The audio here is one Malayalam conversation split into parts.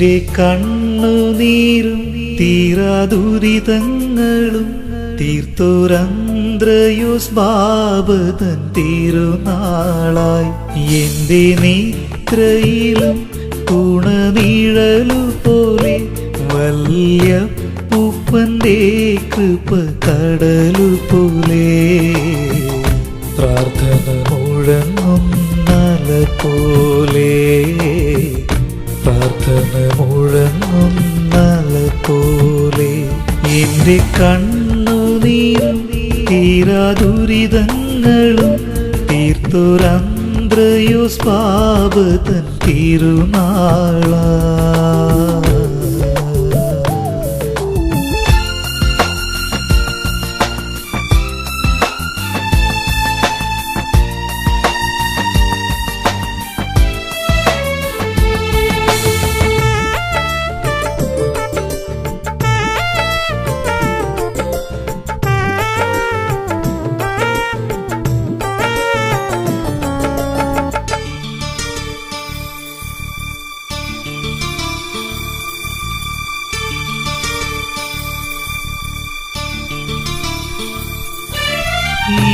എന്റെ കണ്ണുനീരും തീരാദുരിതങ്ങളും തീർത്തോരന്ത്രയോസ് ബാബതൻ തിരുനാളായി. എന്റെ നീത്രയിലും കുണനീഴലു പോലെ വല്യ പൂപ്പന്റെ കൃപ കടലു പോലെ. പ്രാർത്ഥന മുഴങ്ങും നല പോലെ. പ്രാർത്ഥന മുഴങ്ങും നല പോലെ എന്റെ കണ്ണുനീരും തീരാദുരിതങ്ങളും തീർത്തുരന്ത്രയോ പാപതൻ തിരുനാള.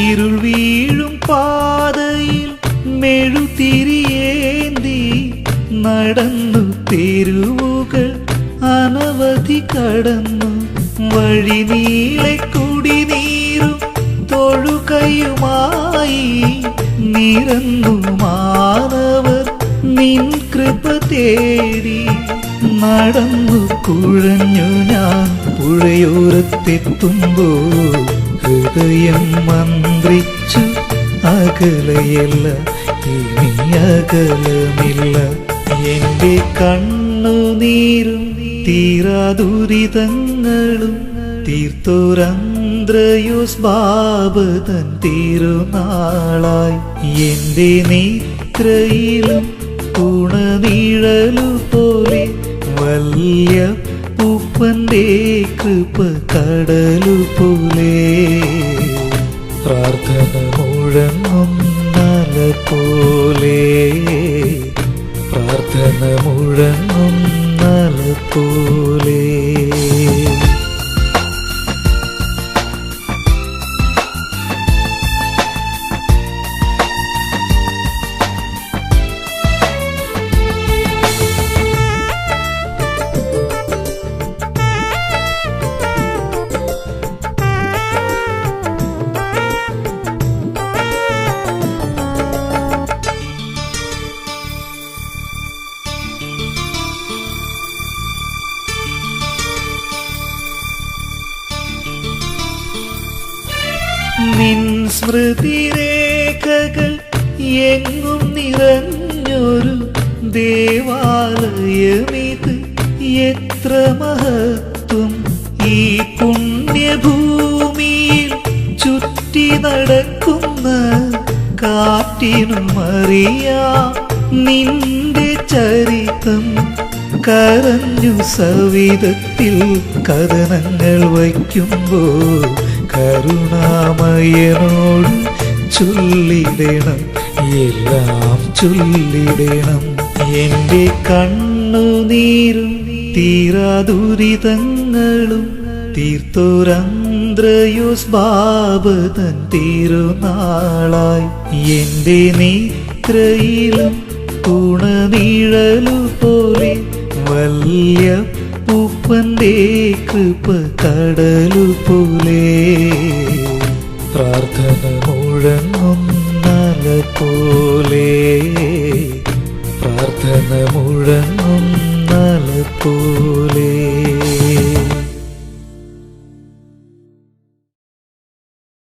ഇരുൾ വീഴും പാതയിൽ മെഴുതിരിയേന്തി നടന്നു തെരുവുകൾ അനവധി കടന്നു. വഴി നീളെ കുടിനീരും തൊഴുകയുമായി നിരന്നു മാനവർ നിൻ കൃപ തേടി നടന്നു കുഴഞ്ഞു ഞാൻ പുഴയോരത്തെത്തുമ്പോൾ ഹൃദയം മന്ത്രിച്ചു അകലയല്ല ഇനി അകലമില്ല. എന്റെ കണ്ണുനീരും തീരാദുരിതങ്ങളും തീർത്തോരന്ത്രയോസ് ബാബതൻ തിരുനാളായി. എന്റെ നേത്രയിലും കുണനീഴലു പോലെ വല്യ പൂപ്പന്റെ കൃപ കടലു പോലെ പ്രാർത്ഥന മുഴങ്ങും നല പോലെ പ്രാർത്ഥന മുഴങ്ങും നല പോലെ നിൻ സ്മൃതി രേഖകൾ എങ്ങും നിറഞ്ഞൊരു ദേവാലയമിത് എത്ര മഹത്വം. ഈ പുണ്യഭൂമിയിൽ ചുറ്റി നടക്കുന്ന കാറ്റിനും അറിയാം നിന്റെ ചരിതം. കരഞ്ഞു സവിധത്തിൽ കഥനങ്ങൾ വയ്ക്കുമ്പോൾ കരുണാമയനോട് ചൊല്ലിടണം. എല്ലാം ചൊല്ലിടണം. എന്റെ കണ്ണുനീരും തീരാദുരിതങ്ങളും തീർത്തോരന്ത്രയോസ് ബാബതൻ തിരുനാളായി. എന്റെ നീത്രയിലും കുണനീഴലു പോലെ വലിയ ഉപ്പന്റെ കൃപ കടലു പോലെ. പ്രാർത്ഥന മുഴങ്ങും നല പോലെ. പ്രാർത്ഥന മുഴങ്ങും നല പോലെ.